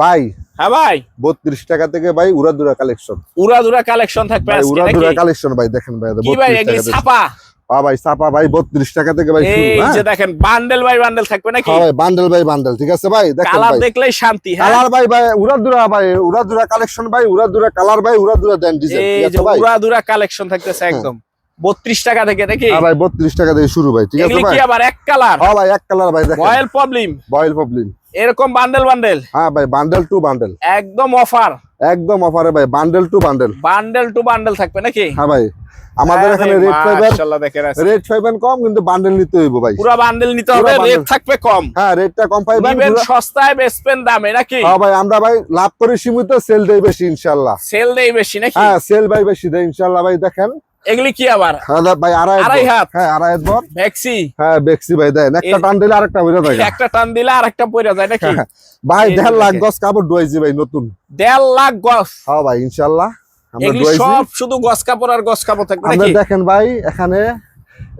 ভাই হ্যাঁ ভাই। বত্রিশ টাকা থেকে ভাই উড়াদুরা কালেকশন উড়াদুরা কালেকশন থাকবে উড়াদুরা কালেকশন ভাই দেখেন ভাই কি ভাই 32 এগুলি টাকা থেকে। ছাপা হ্যাঁ ভাই চাপা ভাই বত্রিশ টাকা থেকে ভাই শুরু হ্যাঁ? যে দেখেন বান্ডেল বাই বান্ডেল থাকবে নাকি? হ্যাঁ ভাই বান্ডেল ভাই বান্ডেল ঠিক আছে ভাই? দেখেন কালার দেখলেই শান্তি হ্যাঁ? কালার ভাই ভাই উড়াদুরা ভাই উড়াদুরা কালেকশন ভাই উড়াদুরা কালার ভাই উড়াদুরা দেন ডিজাইন এই ঠিক আছে ভাই? উড়াদুরা কালেকশন থাকতেছে একদম। বত্রিশ টাকা থেকে নাকি? হ্যাঁ ভাই বত্রিশ টাকা থেকে শুরু ভাই ঠিক আছে ভাই? আবার এক কালার হ্যাঁ ভাই এক কালার ভাই দেখেন। প্রবলেম বয়েল প্রবলেম এরকম বান্ডেল বান্ডেল হ্যাঁ ভাই বান্ডেল টু বান্ডেল একদম অফার একদম অফারে ভাই bundle to bundle bundle to bundle থাকবে নাকি? হ্যাঁ ভাই আমাদের এখানে দেখেন আছে। রেট পাইবেন কম কিন্তু বান্ডেল নিতে হইব ভাই। পুরা বান্ডেল নিতে হবে রেট থাকবে কম। হ্যাঁ রেটটা কম পাইবেন নিবেন সস্তায় বেচবেন দামে নাকি? হ্যাঁ ভাই আমরা ভাই লাভ করি সীমিত সেল দেই বেশি ইনশাল্লাহ সেল দেই বেশি নাকি? হ্যাঁ সেল ভাই বেশি দেই ইনশাল্লাহ ভাই দেখেন। এগুলি কি আবার? হ্যাঁ ভাই আড়াই হাত। হ্যাঁ আড়াই হাত বর ভ্যাক্সি? হ্যাঁ বেক্সি ভাই দেন একটা টান দিলে আরেকটা বেরো থাকে একটা টান দিলে আর একটা পড়ে যায় নাকি? ভাই এই যে দেড় লাখ। গছ কাপড় ডুয়াইছি ভাই নতুন। লাখ গছ হ্যাঁ ভাই আমরা ডুয়াইছি সব শুধু গছ কাপড় আর গছ কাপড় থাকবে আপনি নাকি? দেখেন ভাই এখানে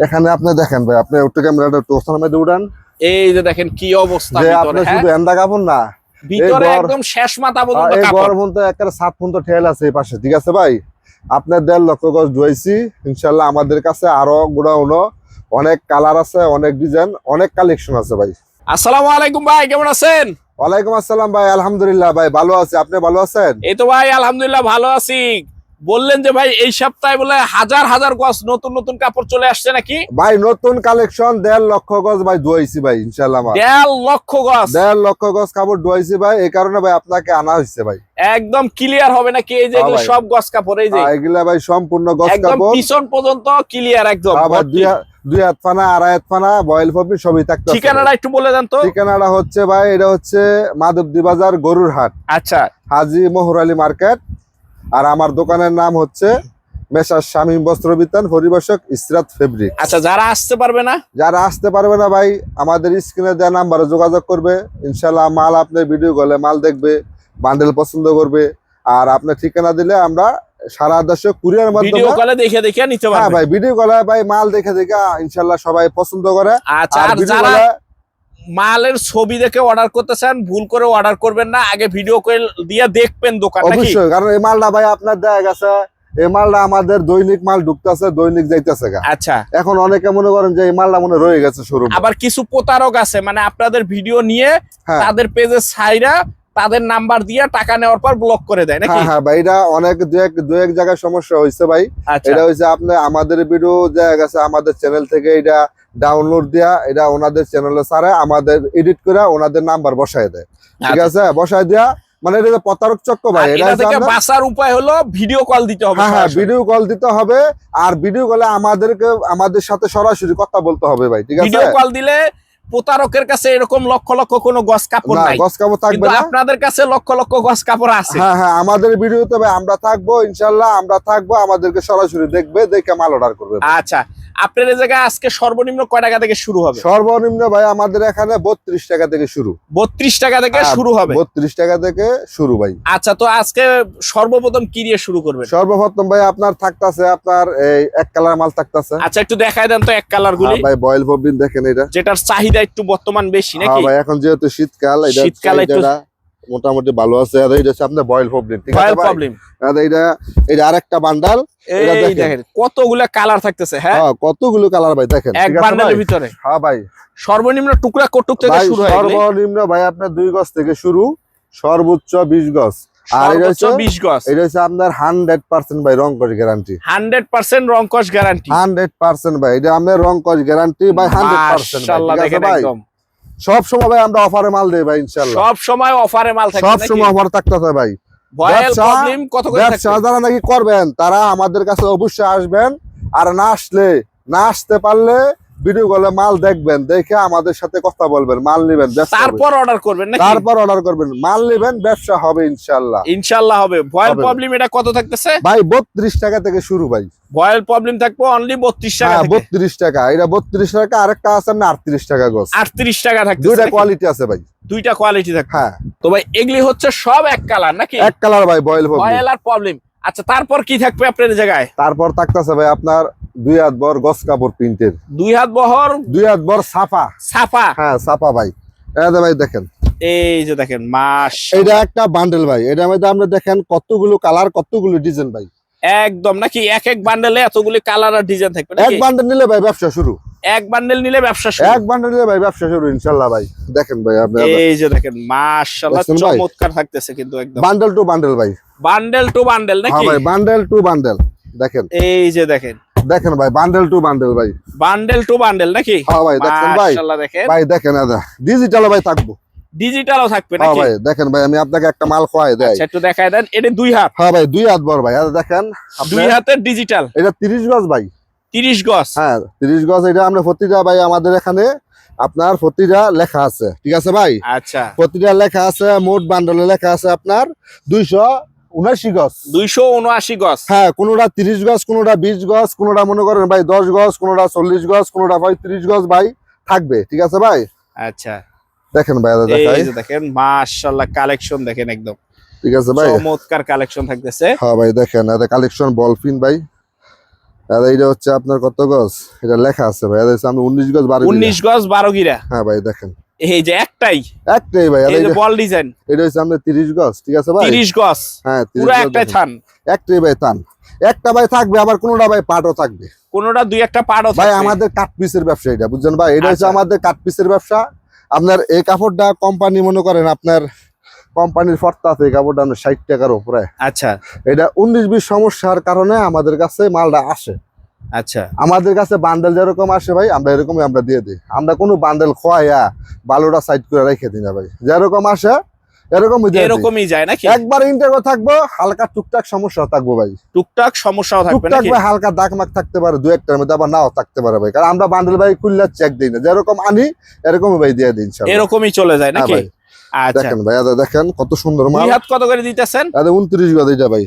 এখানে আপনি দেখেন ভাই আপনি একটু ক্যামেরাটা একটু ওখানে উড়ান এই যে দেখেন কি অবস্থা ভিতরে আপনি হ্যাঁ? শুধু এন্ডা কাপড় না ভিতরে একদম শেষ মাথা পর্যন্ত এই কাপড়। গড় মধ্যে একটা সাত ঠেল আছে এই পাশে ঠিক আছে ভাই? আপনার দেড় লক্ষ গজ ধুয়েছি। ইনশাল্লাহ আমাদের কাছে আরও গোডাউনও অনেক কালার আছে অনেক ডিজাইন অনেক কালেকশন আছে ভাই। আসসালাম আলাইকুম ভাই কেমন আছেন? ওয়ালাইকুম আসসালাম ভাই আলহামদুলিল্লাহ ভাই ভালো আছি। আপনি ভালো আছেন? এই তো ভাই আলহামদুলিল্লাহ ভালো আছি। বললেন যে ভাই এই সপ্তাহে বলে হাজার হাজার গছ নতুন নতুন কাপড় চলে আসছে নাকি? ভাই নতুন কালেকশন দেড় লক্ষ গজ ভাই ডুয়াইছি ভাই ইনশাল্লাহ দেড় লক্ষ গছ দেড় লক্ষ গজ কাপড় ডুয়াইছি ভাই এই কারণে ভাই আপনাকে আনা হয়েছে ভাই। একদম ক্লিয়ার হবে নাকি এই যে হ্যাঁ সব গছ কাপড় এই যে? এগুলা ভাই সম্পূর্ণ গজ একদম কাপড়। পিছন পর্যন্ত ক্লিয়ার একদম। আবার দুই হাত- ফানা আড়াই হাত ফানা বয়েল ফপি সবই থাকতে ঠিকানাটা একটু বলে দেন তো। ঠিকানাটা হচ্ছে ভাই এটা হচ্ছে মাধবদী বাজার গরুর হাট আচ্ছা। হাজি মোহর আলী মার্কেট আর আমার দোকানের নাম হচ্ছে মেসার শামীম বস্ত্র বিতান পরিবেশক ইসরাত ফেব্রিক আচ্ছা যারা আসতে পারবে না? যারা আসতে পারবে না ভাই আমাদের স্ক্রিনে দেওয়া নাম্বারে যোগাযোগ করবে। ইনশাল্লাহ মাল আপনার ভিডিও কলে মাল দেখবে বান্ডেল পছন্দ করবে। আর আপনার ঠিকানা দিলে আমরা সারা দেশে কুরিয়ার ভিডিও মাধ্যমে কলে দেখে দেখে নিতে হ্যাঁ ভাই ভিডিও কলে ভাই মাল দেখে দেখে ইনশাল্লাহ সবাই পছন্দ করে। আচ্ছা আর যারা মালের ছবি দেখে অর্ডার করতে চান ভুল করে অর্ডার করবেন না আগে ভিডিও কল দিয়ে দেখবেন দোকান অবশ্যই কারণ এই মালটা ভাই আপনার দেখা গেছে এই মালটা আমাদের দৈনিক মাল ঢুকতেছে দৈনিক যাইতেছে আচ্ছা। এখন অনেকে মনে করেন যে এই মালটা মনে রয়ে গেছে শুরু আবার কিছু প্রতারক আছে মানে আপনাদের ভিডিও নিয়ে হ্যাঁ। তাদের পেজে ছাইরা তাদের নাম্বার দিয়ে টাকা নেওয়ার পর ব্লক করে দেয় নাকি? হ্যাঁ হ্যাঁ ভাই এটা অনেক দু এক দু এক জায়গায় সমস্যা হয়েছে ভাই। আচ্ছা। এটা হচ্ছে আপনি আমাদের ভিডিও দেখা গেছে আমাদের চ্যানেল থেকে এটা ডাউনলোড দেয়া এটা ওনাদের চ্যানেলে ছাড়ে আমাদের এডিট করে ওনাদের নাম্বার বসায় দেয়। ঠিক আচ্ছা। আছে? বসায় দেয়া মানে এটা যে প্রতারক চক্র ভাই এটা থেকে আপনার- বাঁচার উপায় হলো ভিডিও কল দিতে হবে হ্যাঁ হ্যাঁ ভিডিও কল দিতে হবে আর ভিডিও কলে আমাদেরকে আমাদের সাথে সরাসরি কথা বলতে হবে ভাই ঠিক আছে? ভিডিও কল দিলে প্রতারকের কাছে এরকম লক্ষ লক্ষ কোনো গস কাপড় নাই। গস কাপড় থাকবে না। আপনাদের কাছে লক্ষ লক্ষ গস কাপড় আছে। হ্যাঁ হ্যাঁ আমাদের ভিডিও তবে আমরা থাকব ইনশাআল্লাহ আমরা থাকব আমাদেরকে সরাসরি দেখবে দেখে মাল অর্ডার করবে। আচ্ছা আপনার জায়গায় আজকে সর্বনিম্ন কয় টাকা থেকে শুরু হবে? সর্বনিম্ন ভাই আমাদের এখানে বত্রিশ টাকা থেকে শুরু। বত্রিশ টাকা থেকে শুরু হবে? বত্রিশ টাকা থেকে শুরু ভাই। আচ্ছা তো আজকে সর্বপ্রথম কি দিয়ে শুরু করবে সর্বপ্রথম ভাই আপনার থাকতাছে আপনার এই এক কালার মাল থাকতাছে। আচ্ছা একটু দেখাই দেন তো এক কালার গুলি। হ্যাঁ ভাই বয়েল ফবিন দেখেন এটা। যেটার চাহিদা একটু বর্তমান বেশি হ্যাঁ নাকি? ভাই এখন যেহেতু শীতকাল এটা শীতকালে একটু- মোটামুটি ভালো আছে। আর এটা হচ্ছে আপনার বয়েল ফবিন ঠিক আছে প্রবলেম আর এটা এটা আরেকটা বান্ডাল এটা দেখেন। কতগুলা কালার থাকতেছে হ্যাঁ? হ্যাঁ কতগুলো কালার ভাই দেখেন। এক বান্ডেলের? ভিতরে। হ্যাঁ ভাই। সর্বনিম্ন টুকরা কটুক থেকে ভাই শুরু হয় সর্বনিম্ন ভাই আপনার দুই গজ থেকে শুরু সর্বোচ্চ বিশ গজ। আর এটা হচ্ছে বিশ গজ। এটা হচ্ছে আপনার হান্ড্রেড পার্সেন্ট ভাই রং কস গ্যারান্টি হান্ড্রেড পার্সেন্ট রং কস গ্যারান্টি হান্ড্রেড পার্সেন্ট ভাই এটা আপনার রং কস গ্যারান্টি ভাই হান্ড্রেড পার্সেন্ট মাশাআল্লাহ দেখেন ভাই? একদম। সব সময় ভাই আমরা অফারে মাল দেই ভাই ইনশাআল্লাহ। সব সময় অফারে মাল থাকে সব সময় অফার থাকতে থাকতেছে ভাই। ভয়েল ব্যবসা- প্রবলেম কত করে ব্যবসা থাকে যারা নাকি করবেন তারা আমাদের কাছে অবশ্যই আসবেন। আর না আসলে না আসতে পারলে ভিডিও কলে মাল দেখবেন দেখে আমাদের সাথে কথা বলবেন মাল নিবেন। তারপর অর্ডার করবেন তারপর অর্ডার করবেন। মাল নিবেন ব্যবসা হবে ইনশাল্লাহ ইনশাআল্লাহ হবে। ভয়েল প্রবলেম এটা কত থাকতেছে? ভাই বত্রিশ টাকা থেকে শুরু ভাই। ভয়েল প্রবলেম থাকবে অনলি বত্রিশ টাকা হ্যাঁ বত্রিশ টাকা। এটা বত্রিশ টাকা আরেকটা আছে না আটত্রিশ টাকা গোস আটত্রিশ টাকা থাকতেছে দুইটা কোয়ালিটি আছে ভাই। দুইটা কোয়ালিটি থাকবে। হ্যাঁ। তো ভাই এগুলি হচ্ছে সব এক কালার নাকি? এক কালার ভাই বয়েল আর প্রবলেম আচ্ছা তারপর কি থাকবে আপনার জায়গায়? তারপর থাকতেছে ভাই আপনার দুই হাত বর গস কাপড় প্রিন্টের। দুই হাত বহর দুই হাত বর সাফা সাফা হ্যাঁ সাফা ভাই। এটা ভাই দেখেন। এই যে দেখেন মাস এটা একটা বান্ডেল ভাই। এটার মধ্যে আমরা দেখেন কতগুলো কালার কতগুলো ডিজাইন ভাই। একদম নাকি এক এক বান্ডেলে এতগুলি কালার আর ডিজাইন থাকবে এক বান্ডেল নিলে ভাই ব্যবসা শুরু। এক বান্ডেল নিলে ব্যবসা শুরু। এক বান্ডেল নিলে ভাই ব্যবসা শুরু ইনশাল্লাহ ভাই। দেখেন ভাই আপনি এই যে দেখেন মাশাআল্লাহ? চমৎকার থাকতেছে কিন্তু একদম। বান্ডেল টু বান্ডেল ভাই। বান্ডেল টু বান্ডেল হ্যাঁ ভাই বান্ডেল টু বান্ডেল দেখেন। এই যে দেখেন। দেখেন ভাই বান্ডেল টু বান্ডেল ভাই। বান্ডেল টু বান্ডেল নাকি? হ্যাঁ ভাই দেখেন ভাই? দেখেন। ভাই দেখেন দাদা ডিজিটাল ভাই থাকব। ডিজিটালও থাকবে হ্যাঁ নাকি? ভাই দেখেন ভাই আমি আপনাকে একটা মাল খোয়াই দেয় আচ্ছা একটু দেখায় দেন। এটা দুই হাত। হ্যাঁ ভাই দুই হাত বড় ভাই। দেখেন দুই হাতের ডিজিটাল এটা তিরিশ গজ ভাই। তিরিশ গজ। হ্যাঁ তিরিশ গজ এটা আমরা প্রতিটা ভাই আমাদের এখানে আপনার প্রতিটা লেখা আছে। ঠিক আছে ভাই? আচ্ছা। প্রতিটা লেখা আছে মোট বান্ডলে লেখা আছে আপনার দুইশো উনাশি গজ। দুইশো উনআশি গজ। হ্যাঁ কোনোটা তিরিশ গজ কোনোটা বিশ গজ কোনোটা মনে করেন ভাই দশ গজ কোনোটা চল্লিশ গজ কোনোটা ভাই তিরিশ গজ ভাই থাকবে। ঠিক আছে ভাই? আচ্ছা। দেখেন ভাই দাদা দেখাই। এই যে দেখেন মাশাআল্লাহ কালেকশন দেখেন একদম। ঠিক আছে ভাই? চমৎকার কালেকশন থাকতেছে। হ্যাঁ ভাই দেখেন এটা কালেকশন বল পিন ভাই। এইটা হচ্ছে আপনার কত গজ? এটা লেখা আছে ভাই। এটা হচ্ছে আমরা উনিশ গজ বারো। উনিশ গজ বারো গিরা। হ্যাঁ ভাই দেখেন। এই যে একটাই। একটাই ভাই। এই যে বল ডিজাইন। এটা হচ্ছে আমাদের তিরিশ গজ ঠিক আছে ভাই? তিরিশ গজ। হ্যাঁ পুরো একটাই থান। একটাই ভাই টান একটা ভাই থাকবে আবার কোনোটা ভাই পাটও থাকবে। কোনোটা দুই একটা ভাই থাকবে। আমাদের কাট পিসের ব্যবসা এটা বুঝছেন ভাই? এটা হচ্ছে আচ্ছা। আমাদের কাট পিসের ব্যবসা। আপনার এই কাপড়টা কোম্পানি মনে করেন আপনার কোম্পানির ফর্তা আছে কাপড়টা আপনার ষাট টাকার উপরে। আচ্ছা। এটা উনিশ বিশ সমস্যার কারণে আমাদের কাছে মালটা আসে। আচ্ছা। আমাদের কাছে বান্ডেল যেরকম আসে ভাই আমরা এরকমই আমরা দিয়ে দিই। আমরা কোনো বান্ডেল খোয়াইয়া বালুটা সাইড করে রেখে দিই না ভাই। যেরকম আসে এরকমই এরকমই যায় নাকি? একবার ইন্টারভিউ থাকব হালকা টুকটাক সমস্যা থাকব ভাই। টুকটাক সমস্যাও থাকবে টুকটাক ভাই হালকা দাগ মাগ থাকতে পারে দু একটার মধ্যে আবার নাও থাকতে পারে ভাই। কারণ আমরা বান্ডেল ভাই খুললে চেক দিই না। যেরকম আনি এরকমই ভাই দিয়ে দিন। এরকমই চলে যায় হ্যাঁ নাকি? ভাই, দেখেন ভাই এটা দেখেন কত সুন্দর মাল। হাত কত করে দিতেছেন? এটা উনত্রিশ গজ এটা ভাই।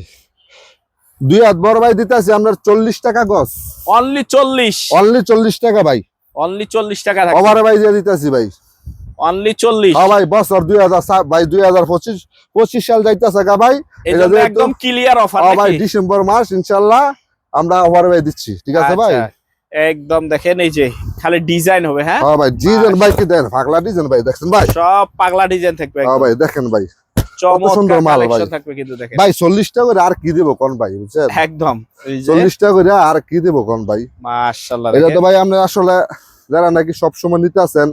দুই হাত বড় ভাই দিতেছি আমরা চল্লিশ টাকা গজ। অনলি চল্লিশ। অনলি চল্লিশ টাকা ভাই। অনলি চল্লিশ টাকা থাকবে ওভারে ভাই দিয়ে দিতেছি ভাই। অনলি চল্লিশ। হ্যাঁ ভাই বছর দুই হাজার সা- ভাই দুই হাজার পঁচিশ পঁচিশ সাল যাইতেছে গা ভাই। এটা একদম ক্লিয়ার অফার হ্যাঁ ভাই ডিসেম্বর মাস ইনশাল্লাহ আমরা ওভারে ভাই দিচ্ছি। ঠিক আছে ভাই? একদম দেখেন এই যে খালি ডিজাইন হবে হ্যাঁ? হ্যাঁ ভাই ডিজাইন ভাই কি দেন? পাগলা ডিজাইন ভাই দেখেন ভাই? সব পাগলা ডিজাইন থাকবে হ্যাঁ ভাই দেখেন ভাই। চমৎকার সুন্দর মাল ভাই। কালেকশন থাকবে কিন্তু দেখেন। ভাই চল্লিশ টাকা করে আর কি দেবো কোন ভাই বুঝছেন? একদম। এই যে চল্লিশ টাকা করে আর কি দেব কোন ভাই? মাশাআল্লাহ এটা তো ভাই আমরা আসলে যারা নাকি সব সময় নিতে আছেন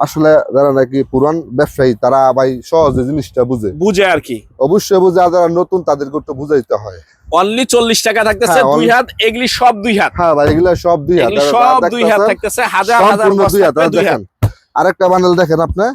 আসলে যারা নাকি পুরান ব্যবসায়ী তারা ভাই সহজে জিনিসটা বুঝে। বুঝে আর কি। অবশ্যই বুঝে আর যারা নতুন তাদেরকে একটু বুঝাইতে হয়। অনলি চল্লিশ টাকা থাকতেছে হ্যাঁ, দুই হাত এগুলি সব দুই হাত। হ্যাঁ ভাই এগুলা সব দুই হাত। সব দুই হাত থাকতেছে হাজার হাজার দুই হাত। দেখেন আরেকটা বান্ডেল দেখেন আপনি।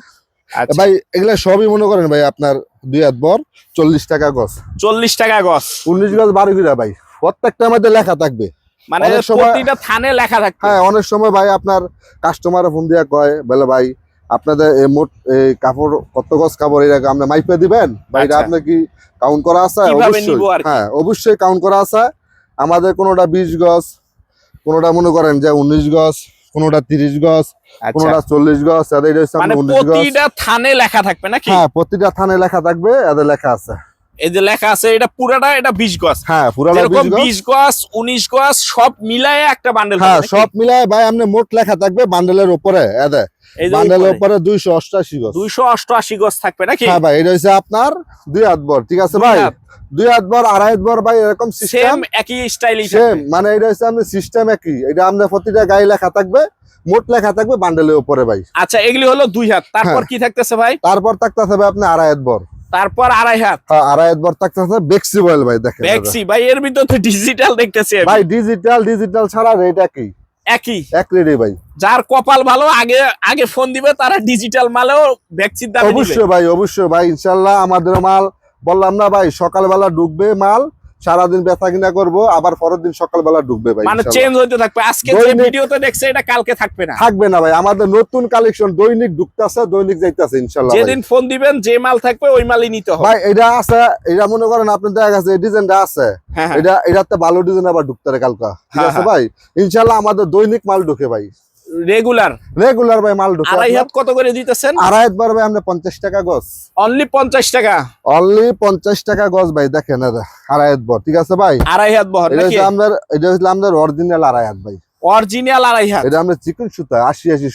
আচ্ছা, ভাই এগুলা সবই মনে করেন ভাই আপনার দুই হাত বর চল্লিশ টাকা গছ চল্লিশ টাকা গজ। উনিশ গজ বারো কিরা ভাই প্রত্যেকটার মধ্যে লেখা থাকবে। মানে প্রতিটা থানে লেখা থাকবে হ্যাঁ অনেক সময় ভাই আপনার কাস্টমার ফোন দিয়া কয় বলে ভাই আপনাদের এই মোট এই কাপড় কত গজ কাপড় এরকম আপনি মাইপে দিবেন? বা এটা আচ্ছা। আপনার কি কাউন্ট করা আছে? অবশ্যই? হ্যাঁ অবশ্যই কাউন্ট করা আছে। আমাদের কোনোটা বিশ গজ কোনোটা মনে করেন যে উনিশ গজ কোনোটা তিরিশ গজ আচ্ছা। কোনোটা চল্লিশ গজ এদের মানে উনিশ গজ। প্রতিটা থানে লেখা থাকবে নাকি? হ্যাঁ প্রতিটা থানে লেখা থাকবে এদের লেখা আছে। এই যে লেখা আছে এটা পুরাটা এটা বিশ গজ। হ্যাঁ পুরাটা যেরকম বিশ গজ। বিশ গজ উনিশ গজ সব মিলায়ে একটা বান্ডেল হ্যাঁ সব মিলায় ভাই আপনি মোট লেখা থাকবে বান্ডেলের উপরে বান্ডেলের গজ। গজ থাকবে নাকি? হ্যাঁ ভাই এটা হচ্ছে আপনার দুই হাত বর ঠিক আছে ভাই? দুই হাত বর আড়াই হাত বর ভাই এরকম সিস্টেম একই স্টাইলই সেম মানে এটা সিস্টেম একই। এটা প্রতিটা গায়ে লেখা থাকবে মোট লেখা থাকবে বান্ডেলের উপরে ভাই। আচ্ছা এগুলি হলো দুই হাত। তারপর হ্যাঁ। কি থাকতেছে ভাই? তারপর থাকতে হবে আপনি আড়াই হাত বর তারপর আড়াই হাত। হ্যাঁ আড়াই হাত বর থাকতে বেক্সি বয়েল ভাই দেখেন বেক্সি ভাই এর ভিতর তো ডিজিটাল দেখতেছি আমি। ভাই ডিজিটাল ডিজিটাল ছাড়া রেট একই। একই। এক রেডি ভাই। যার কপাল ভালো আগে আগে ফোন দিবে তারা ডিজিটাল মালেও ভ্যাকসিন দাম অবশ্যই ভাই অবশ্যই ভাই ইনশাআল্লাহ আমাদের মাল বললাম না ভাই সকালবেলা ঢুকবে মাল সারাদিন বেচা কিনা করব আবার পরের দিন সকালবেলা ঢুকবে ভাই মানে চেঞ্জ হইতে থাকবে। আজকে যে ভিডিওতে দেখছে এটা কালকে থাকবে না। থাকবে না ভাই আমাদের নতুন কালেকশন দৈনিক ঢুকতেছে দৈনিক যাইতেছে ইনশাল্লাহ। যেদিন ফোন দিবেন যে মাল থাকবে ওই মালই নিতে হবে। ভাই এটা আছে এটা মনে করেন আপনার দেখা গেছে এই ডিজাইনটা আছে হ্যাঁ হ্যাঁ। এটা এটাতে ভালো ডিজাইন আবার ঢুকতে কালকা। ঠিক হ্যাঁ, আছে। ভাই? ইনশাল্লাহ আমাদের দৈনিক মাল ঢুকে ভাই। রেগুলার রেগুলার ভাই মাল ঢুকে আড়াই হাত কত করে দিতেছেন? আড়াই হাত ভাই আমরা পঞ্চাশ টাকা গজ। অনলি পঞ্চাশ টাকা? অনলি পঞ্চাশ টাকা গজ ভাই দেখেন আড়াই হাত বর ঠিক আছে ভাই? আড়াই হাত এটা হচ্ছে আমাদের এটা হচ্ছে আমাদের অরিজিনাল আড়াই হাত ভাই। অরিজিনাল আড়াই হাত? এটা আমরা চিকন সুতা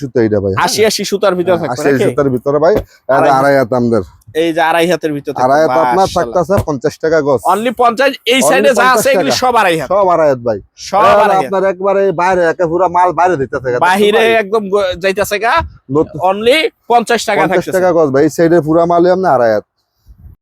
সুতা এটা ভাই। হ্যাঁ? সুতার ভিতরে সুতার ভিতরে ভাই আড়াই হাত। আমাদের এই যে আড়াই হাতের ভিতরে আড়াই হাত আপনার থাকতেছে পঞ্চাশ টাকা গছ অনলি পঞ্চাশ এই Only সাইডে যা 50 আছে এগুলি সব আড়াই হাত। সব আড়াই হাত ভাই। সব আড়াই আপনার একবারে বাইরে একে পুরো মাল বাইরে দিতে থাকে বাহিরে একদম যাইতেছে গা। অনলি পঞ্চাশ টাকা পঞ্চাশ থাকছে টাকা গছ ভাই। এই সাইডে পুরো মাল আপনি আড়াই হাত।